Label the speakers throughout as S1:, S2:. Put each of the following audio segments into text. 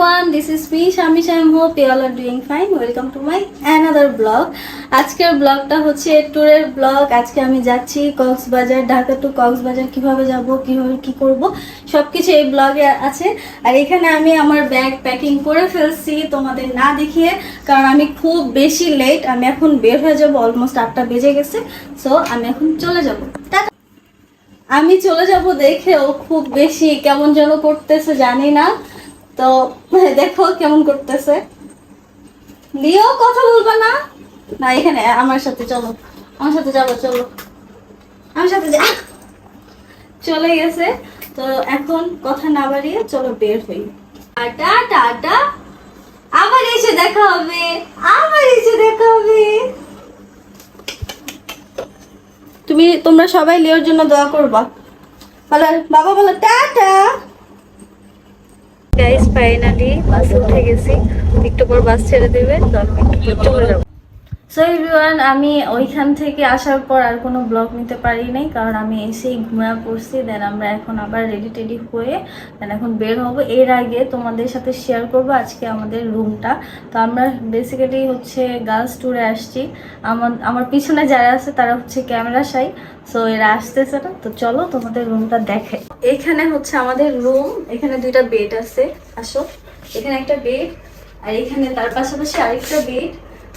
S1: everyone, this is me Shami Sham. Hope you all are doing fine. Welcome to my another vlog. আজকের ব্লগটা হচ্ছে ট্যুরের blog আজকে আমি যাচ্ছি কক্সবাজার ঢাকা টু কক্সবাজার। কীভাবে যাব কীভাবে কি করব সবকিছু এই ব্লগে আছে। আর এখানে আমি আমার ব্যাগ প্যাকিং করে ফেলছি তোমাদের না দেখিয়ে কারণ আমি খুব বেশি লেট আমি এখন বের হয়ে যাব অলমোস্ট আটটা বেজে গেছে। সো আমি এখন চলে যাব। আমি চলে যাব দেখেও খুব বেশি কেমন যেন করতেছে জানি না। তো দেখো কেমন করতেছে। লিও কথা বলবা না? না, এখানে আমার সাথে চলো। আমার সাথে যাব, চলো। আমার সাথে যা চলে গেছে। তো এখন কথা না বাড়িয়ে চলো বের হই। টাটা আবার এসে দেখা হবে। আবার এসে দেখা হবে। তুমি, তোমরা সবাই লিওর জন্য দোয়া করবা। বলো, বাবা বলো টাটা গাইস ফাইনালি বাসে উঠে গেছি। একটু পর বাস ছেড়ে দেবে তো আমি একটু চলে যাব। সো এভরিওয়ান আমি ওইখান থেকে আসার পর আর কোনো ব্লগ নিতে পারি নাই, কারণ আমি এসেই ঘুমিয়ে পড়ছি দেন আমরা এখন আবার রেডি টেডি হয়ে দেন এখন বের হব। এর আগে তোমাদের সাথে শেয়ার করব আজকে আমাদের রুমটা তো আমরা বেসিক্যালি হচ্ছে গার্লস ট্যুরে আসছি। আমার আমার পিছনে যারা আছে তারা হচ্ছে ক্যামেরা সাই সো এরা আসতেছে না। তো চলো তোমাদের রুমটা দেখে এখানে হচ্ছে আমাদের রুম এখানে দুইটা বেড আছে। আসো। এখানে একটা বেড আর এখানে তার পাশাপাশি আরেকটা বেড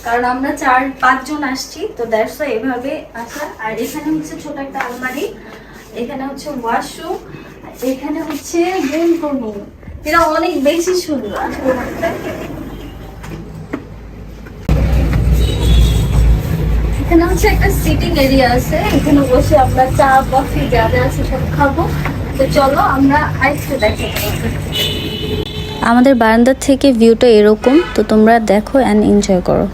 S1: কারণ আমরা চার, পাঁচজন আসছি, তো দ্যাটস এভাবে আসা। আর এখানে হচ্ছে ছোট একটা আলমারি, এখানে হচ্ছে ওয়াশরুম এখানে হচ্ছে বেলকনি এটা অনেক বেশি সুন্দর। এখানে হচ্ছে একটা সিটিং এরিয়া আছে, এখানে বসে আমরা চা কফি যা যা আছে সব খাব। তো চলো আমরা আরেকটু দেখি
S2: আমাদের বারান্দার থেকে ভিউটা এরকম, তো তোমরা দেখো অ্যান্ড এনজয় করো।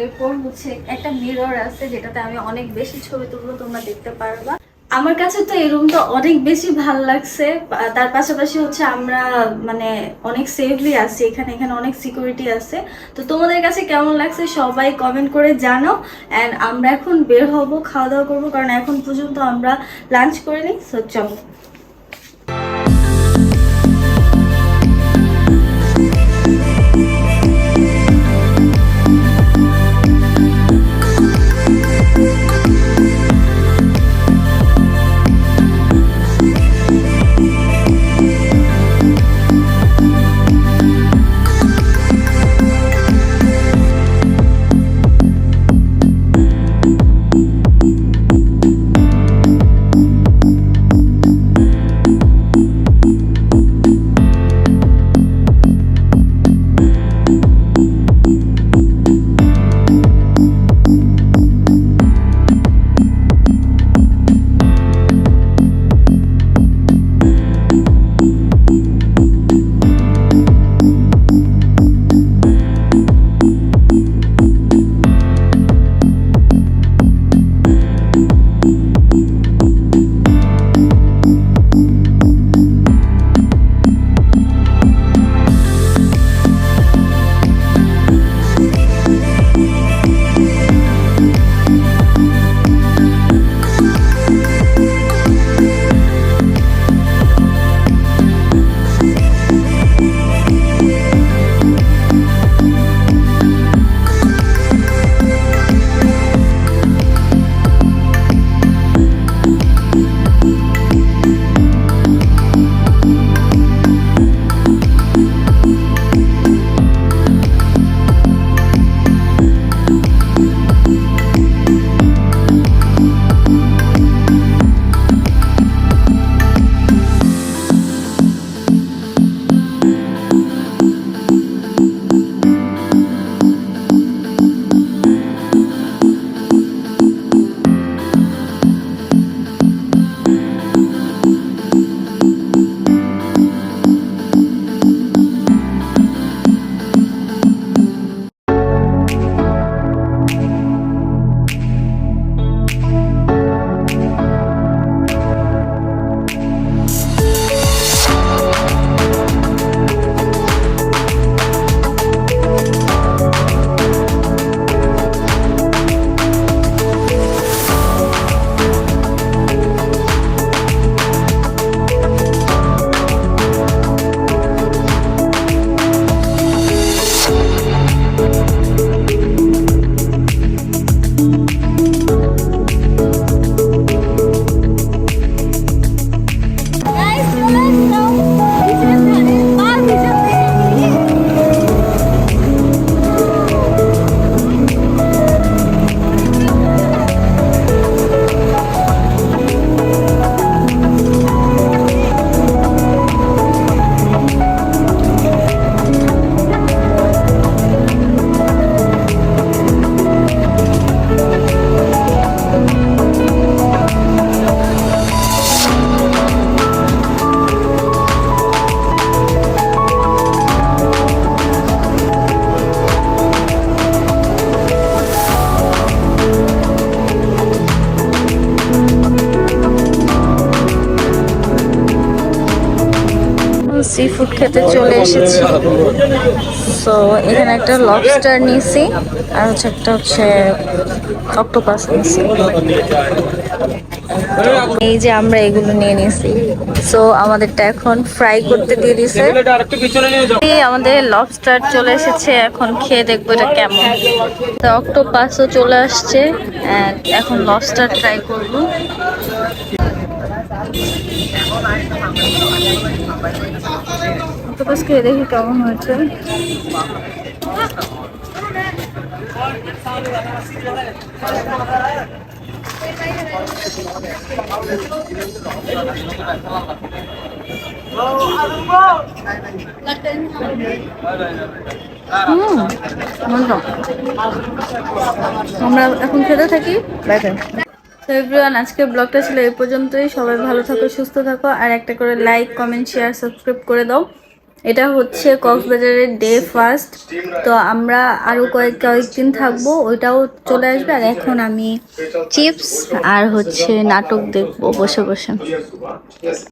S1: এরপর হচ্ছে একটা মিরর আছে যেটাতে আমি অনেক বেশি ছবি তুলবো, তোমরা দেখতে পারবা। আমার কাছে তো এই রুমটা অনেক বেশি ভালো লাগছে তার পাশাপাশি হচ্ছে আমরা মানে অনেক সেফলি আছি, এখানে এখানে অনেক সিকিউরিটি আছে। তো তোমাদের কাছে কেমন লাগছে সবাই কমেন্ট করে জানাও অ্যান্ড আমরা এখন বের হব, খাওয়া দাওয়া করব, কারণ এখন পর্যন্ত আমরা লাঞ্চ করিনি সো চলো।
S2: সি ফুড খেতে চলে এসেছি। সো এখানে একটা লবস্টার নিয়েছি, আর হচ্ছে একটা হচ্ছে অক্টোপাস নিয়েছি। এই যে আমরা এগুলো নিয়ে নিয়েছি। সো আমাদেরটা এখন ফ্রাই করতে দিয়ে দিছে। আমাদের লবস্টার চলে এসেছে, এখন খেয়ে দেখব এটা কেমন। তো অক্টোপাসও চলে আসছে এখন লবস্টার ট্রাই করব।
S1: অক্টোপাস খেয়ে দেখি কেমন হয়েছে হুম, মজা। আমরা এখন খেতে থাকি? দেখেন তো এভরিওয়ান আজকের ব্লগটা ছিল এই পর্যন্তই। সবাই ভালো থাকো, সুস্থ থাকো, আর একটা করে লাইক কমেন্ট শেয়ার সাবস্ক্রাইব করে দাও। এটা হচ্ছে কক্সবাজারের ডে ফার্স্ট তো আমরা আরও কয়েক কয়েকদিন থাকব, ওইটাও চলে আসবে। আর এখন আমি চিপস আর হচ্ছে নাটক দেখব বসে বসে।